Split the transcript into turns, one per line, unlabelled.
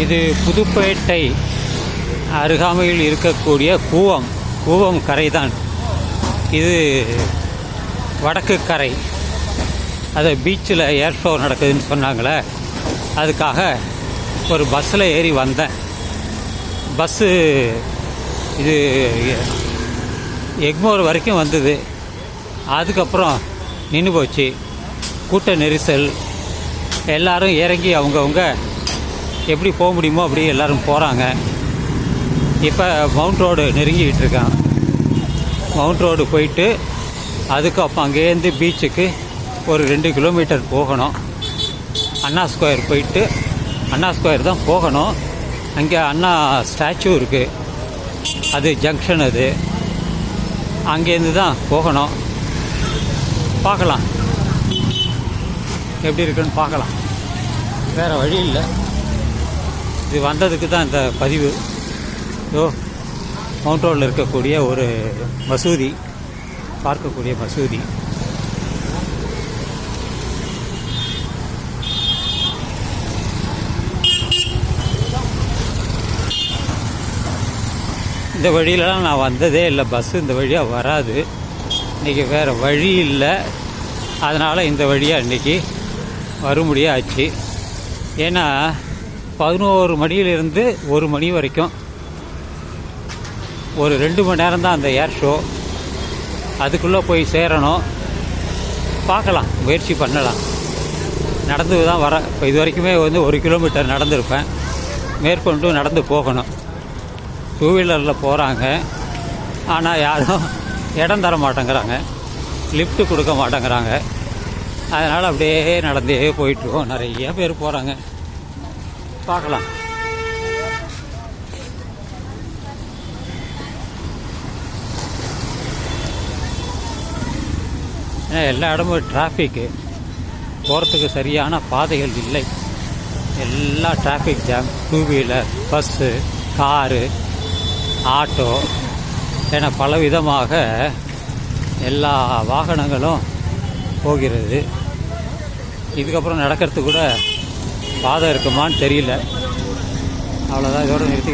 இது புதுப்பேட்டை அருகாமையில் இருக்கக்கூடிய கூவம். கூவம் கரைதான். இது வடக்கு கரை. அது பீச்சில் ஏர் ஷோ நடக்குதுன்னு சொன்னாங்களே. அதுக்காக ஒரு பஸ்ஸில் ஏறி வந்தேன். பஸ்ஸு இது எக்மோர் வரைக்கும் வந்தது. அதுக்கப்புறம் நின்று போச்சு. கூட்ட நெரிசல். எல்லாரும் இறங்கி அவங்கவுங்க எப்படி போக முடியுமோ அப்படி எல்லோரும் போகிறாங்க இப்போ மவுண்ட் ரோடு நெருங்கிக்கிட்டு இருக்கான். மவுண்ட் ரோடு போயிட்டு அதுக்கப்புறம் அங்கேருந்து பீச்சுக்கு ஒரு ரெண்டு கிலோமீட்டர் போகணும். அண்ணா ஸ்கொயர் போயிட்டு அண்ணா ஸ்கொயர் தான் போகணும். அங்கே அண்ணா ஸ்டாச்சு இருக்குது அது ஜங்ஷன் அது. அங்கேருந்து தான் போகணும். பார்க்கலாம். எப்படி இருக்குன்னு பார்க்கலாம். வேறு வழி இல்லை. இது வந்ததுக்கு தான் இந்த பதிவு. ஸோ மவுண்ட் ரோடில் இருக்கக்கூடிய ஒரு மசூதி பார்க்கக்கூடிய மசூதி. இந்த வழியிலலாம் நான் வந்ததே இல்லை பஸ்ஸு இந்த வழியாக வராது. இன்றைக்கி வேறு வழி இல்லை. அதனால் இந்த வழியாக இன்றைக்கி வரும்படியாக ஆச்சு ஏன்னா பதினோரு மணியிலிருந்து ஒரு மணி வரைக்கும். ஒரு ரெண்டு மணி நேரம் தான் அந்த ஏர் ஷோ அதுக்குள்ளே போய் சேரணும். பார்க்கலாம் முயற்சி பண்ணலாம். நடந்து தான் வரேன் இப்போ இது வரைக்குமே வந்து ஒரு கிலோமீட்டர் நடந்திருப்பேன். மேற்கொண்டு நடந்து போகணும். டூ வீலரில் போகிறாங்க ஆனால் யாரும் இடம் தர மாட்டேங்கிறாங்க. லிஃப்ட் கொடுக்க மாட்டேங்கிறாங்க. அதனால் அப்படியே நடந்தே போயிட்டுருக்கோம் நிறைய பேர் போகிறாங்க பார்க்கலாம். ஏன்னா எல்லா இடமும் டிராஃபிக்கு போகிறதுக்கு சரியான பாதைகள் இல்லை. எல்லா traffic jam two wheeler bus car auto என பலவிதமாக எல்லா வாகனங்களும் போகிறது. இதுக்கப்புறம் நடக்கிறது கூட பாதை இருக்குமான்னு தெரியல. அவ்வளோதான் இதோட நிறுத்தி